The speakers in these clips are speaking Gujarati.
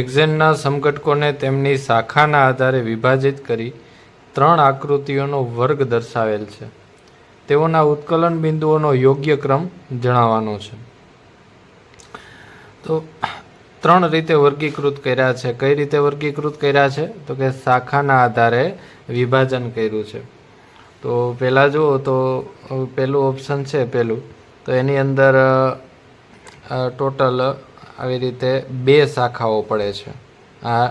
હેક્ઝેનના સમઘટકોને તેમની શાખાના આધારે વિભાજિત કરી ત્રણ આકૃતિઓનો વર્ગ દર્શાવેલ છે. તેઓના ઉત્કલન બિંદુઓનો યોગ્ય ક્રમ જણાવવાનો છે. તો ત્રણ રીતે વર્ગીકૃત કર્યા છે. કઈ રીતે વર્ગીકૃત કર્યા છે? તો કે શાખાના આધારે વિભાજન કર્યું છે. તો પહેલાં જુઓ તો પહેલું ઓપ્શન છે પહેલું. તો એની અંદર ટોટલ આવી રીતે બે શાખાઓ પડે છે. આ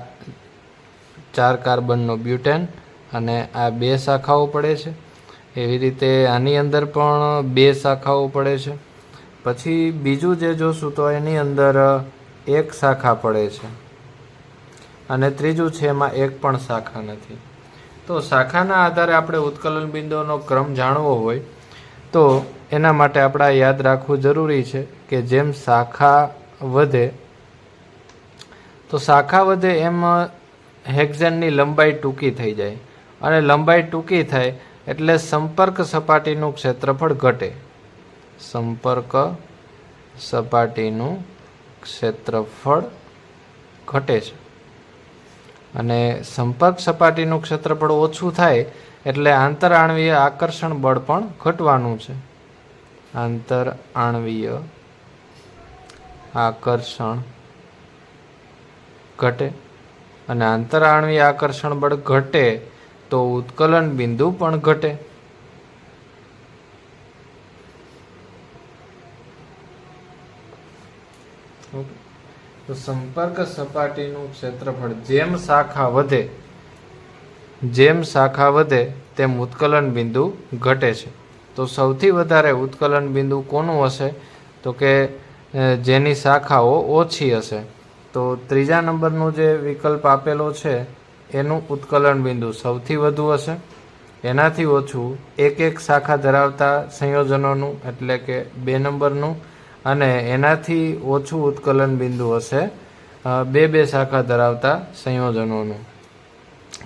ચાર કાર્બનનો બ્યુટેન અને આ બે શાખાઓ પડે છે. એવી રીતે આની અંદર પણ બે શાખાઓ પડે છે. પછી બીજું જે જોશું તો એની અંદર એક શાખા પડે છે અને ત્રીજું છે એમાં એક પણ શાખા નથી. તો શાખાના આધારે આપણે ઉત્કલન બિંદુઓનો ક્રમ જાણવો હોય તો એના માટે આપણે યાદ રાખવું જરૂરી છે કે જેમ શાખા વધે, તો શાખા વધે એમ હેક્ઝનની લંબાઈ ટૂંકી થઈ જાય. અને લંબાઈ ટૂંકી થાય એટલે સંપર્ક સપાટીનું ક્ષેત્રફળ ઘટે. સંપર્ક સપાટીનું ક્ષેત્રફળ ઘટે છે. અને સંપર્ક સપાટીનું ક્ષેત્રફળ ઓછું થાય એટલે આંતરઆણવીય આકર્ષણ બળ પણ ઘટવાનું છે. આંતર આણવીય આકર્ષણ ઘટે અને આંતર આકર્ષણ બળ ઘટે તો ઉત્કલન બિંદુ પણ ઘટે. તો સંપર્ક સપાટીનું ક્ષેત્રફળ જેમ શાખા વધે, જેમ શાખા વધે તેમ ઉત્કલન બિંદુ ઘટે છે. તો સૌથી વધારે ઉત્કલન બિંદુ કોનું હશે? તો કે જેની શાખાઓ ઓછી હશે. તો ત્રીજા નંબરનું જે વિકલ્પ આપેલો છે, એનું ઉત્કલન બિંદુ સૌથી વધુ હશે. એનાથી ઓછું એક એક શાખા ધરાવતા સંયોજનોનું, એટલે કે બે નંબરનું, અને એનાથી ઓછું ઉત્કલન બિંદુ હશે બે બે શાખા ધરાવતા સંયોજનોનું.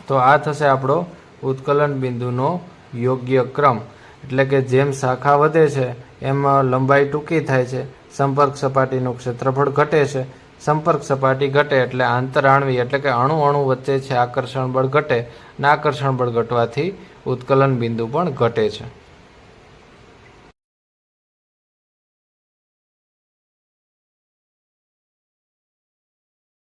તો આ થશે આપણો ઉત્કલન બિંદુનો યોગ્ય ક્રમ. એટલે કે જેમ શાખા વધે છે, એમ લંબાઈ ટૂંકી થાય છે. સંપર્ક સપાટીનું ક્ષેત્રફળ ઘટે છે. સંપર્ક સપાટી ઘટે એટલે આંતરાણવી એટલે કે અણુ અણુ વચ્ચે છે આકર્ષણ બળ ઘટે. અને આકર્ષણ બળ ઘટવાથી ઉત્કલન બિંદુ પણ ઘટે છે.